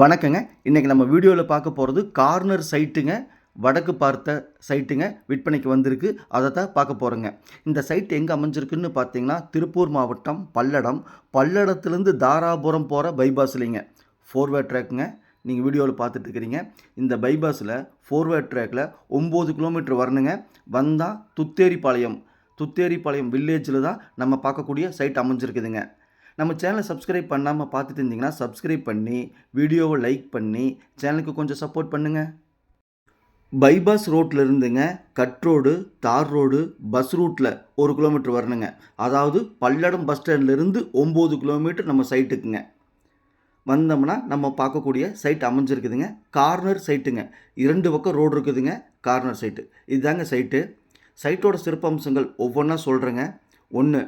வணக்கங்க. இன்றைக்கி நம்ம வீடியோவில் பார்க்க போகிறது கார்னர் சைட்டுங்க வடக்கு பார்த்த சைட்டுங்க விற்பனைக்கு வந்திருக்கு. அதை தான் பார்க்க போகிறோங்க இந்த சைட் எங்கே அமைஞ்சிருக்குன்னு பார்த்தீங்கன்னா திருப்பூர் மாவட்டம் பல்லடம். பல்லடத்துலேருந்து தாராபுரம் போகிற பைபாஸ்லிங்க ஃபோர்வே ட்ராக்குங்க நீங்கள் வீடியோவில் பார்த்துட்டு இருக்கிறீங்க. இந்த பைபாஸில் ஃபோர்வே ட்ராக்கில் ஒம்பது கிலோமீட்டர் வரணுங்க. வந்தால் துத்தேரிப்பாளையம் துத்தேரிப்பாளையம் வில்லேஜில் தான் நம்ம பார்க்கக்கூடிய சைட் அமைஞ்சிருக்குதுங்க. நம்ம சேனலை சப்ஸ்கிரைப் பண்ணாமல் பார்த்துட்டு இருந்தீங்கன்னா சப்ஸ்கிரைப் பண்ணி வீடியோவை லைக் பண்ணி சேனலுக்கு கொஞ்சம் சப்போர்ட் பண்ணுங்கள் பைபாஸ் ரோட்டில் இருந்துங்க கட் ரோடு தார் ரோடு பஸ் ரூட்டில் ஒரு கிலோமீட்டர் வரணுங்க. அதாவது பல்லடம் பஸ் ஸ்டாண்ட்லேருந்து ஒம்பது கிலோமீட்டர் நம்ம சைட்டுக்குங்க வந்தோம்னா நம்ம பார்க்கக்கூடிய சைட் அமைஞ்சிருக்குதுங்க. கார்னர் சைட்டுங்க இரண்டு பக்கம் ரோடு இருக்குதுங்க கார்னர் சைட்டு இதுதாங்க சைட்டு சைட்டோட சிறப்பம்சங்கள் ஒவ்வொன்றா சொல்கிறேங்க ஒன்று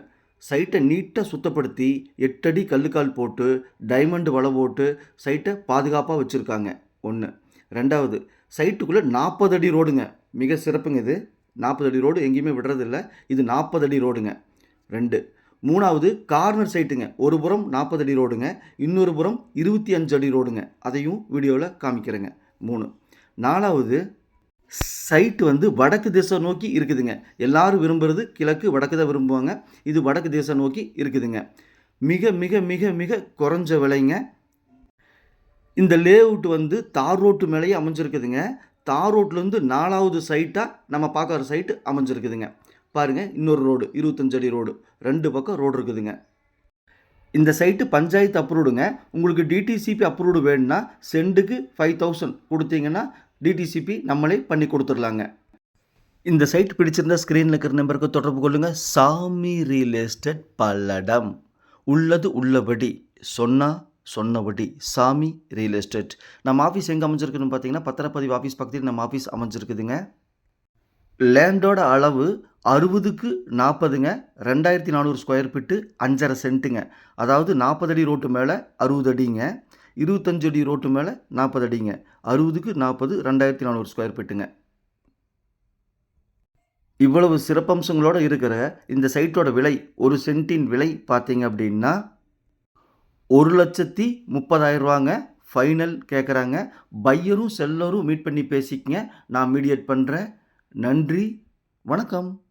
சைட்டை நீட்டாக சுத்தப்படுத்தி எட்டடி கல்லுக்கால் போட்டு டைமண்ட் வலை போட்டு சைட்டை பாதுகாப்பாக வச்சுருக்காங்க. ஒன்று ரெண்டாவது சைட்டுக்குள்ளே நாற்பது அடி ரோடுங்க. மிக சிறப்புங்க இது. நாற்பது அடி ரோடு எங்கேயுமே விடுறதில்ல. இது நாற்பது அடி ரோடுங்க. ரெண்டு. மூணாவது கார்னர் சைட்டுங்க. ஒரு புறம் நாற்பது அடி ரோடுங்க. இன்னொரு புறம் இருபத்தி அஞ்சு அடி ரோடுங்க. அதையும் வீடியோவில் காமிக்கிறேங்க. மூணு. நாலாவது சைட்டு வந்து வடக்கு திசை நோக்கி இருக்குதுங்க. எல்லாரும் விரும்புகிறது கிழக்கு வடக்கு தான் விரும்புவாங்க. இது வடக்கு திசை நோக்கி இருக்குதுங்க. மிக மிக மிக மிக குறைஞ்ச விலைங்க. இந்த லேஅவுட் வந்து தார் ரோட்டு மேலேயே அமைஞ்சிருக்குதுங்க. தார் ரோட்லேருந்து நாலாவது சைட்டாக நம்ம பார்க்குற சைட்டு அமைஞ்சிருக்குதுங்க. பாருங்கள் இன்னொரு ரோடு இருபத்தஞ்சடி ரோடு. ரெண்டு பக்கம் ரோடு இருக்குதுங்க. இந்த சைட்டு பஞ்சாயத்து அப்ரூவ்டுங்க உங்களுக்கு டிடிசிபி அப்ரூவ்டு வேணும்னா சென்ட்டுக்கு ஃபைவ் தௌசண்ட் கொடுத்தீங்கன்னா டிடிசிபி நம்மளே பண்ணி கொடுத்துடலாங்க. இந்த சைட் பிடிச்சிருந்தா ஸ்க்ரீனில் இருக்கிற நம்பருக்கு தொடர்பு கொள்ளுங்கள் சாமி ரியல் எஸ்டேட் பல்லடம். உள்ளது உள்ளபடி சொன்னால் சொன்னபடி சாமி ரியல் எஸ்டேட் நம்ம ஆஃபீஸ் எங்கே அமைஞ்சிருக்குன்னு பார்த்தீங்கன்னா பத்திரப்பதிவு ஆஃபீஸ் பக்கத்தில் நம்ம ஆஃபீஸ் அமைஞ்சிருக்குதுங்க. லேண்டோட அளவு அறுபதுக்கு நாற்பதுங்க ரெண்டாயிரத்தி நானூறு ஸ்கொயர் ஃபீட்டு அஞ்சரை சென்ட்டுங்க அதாவது நாற்பது அடி ரோட்டு மேலே அறுபது அடிங்க. இருபத்தஞ்சு அடி ரோட்டு மேலே நாற்பது அடிங்க. அறுபதுக்கு நாற்பது ரெண்டாயிரத்தி நானூறு ஸ்கொயர் ஃபீட்டுங்க இவ்வளவு சிறப்பம்சங்களோடு இருக்கிற இந்த சைட்டோட விலை ஒரு சென்ட்டின் விலை பார்த்தீங்க அப்படின்னா ஒரு லட்சத்தி முப்பதாயிரம் ரூபாங்க. ஃபைனல் கேட்குறாங்க பையரும் செல்லரும் மீட் பண்ணி பேசிக்கங்க. நான் மீடியேட் பண்ணுறேன் நன்றி. வணக்கம்.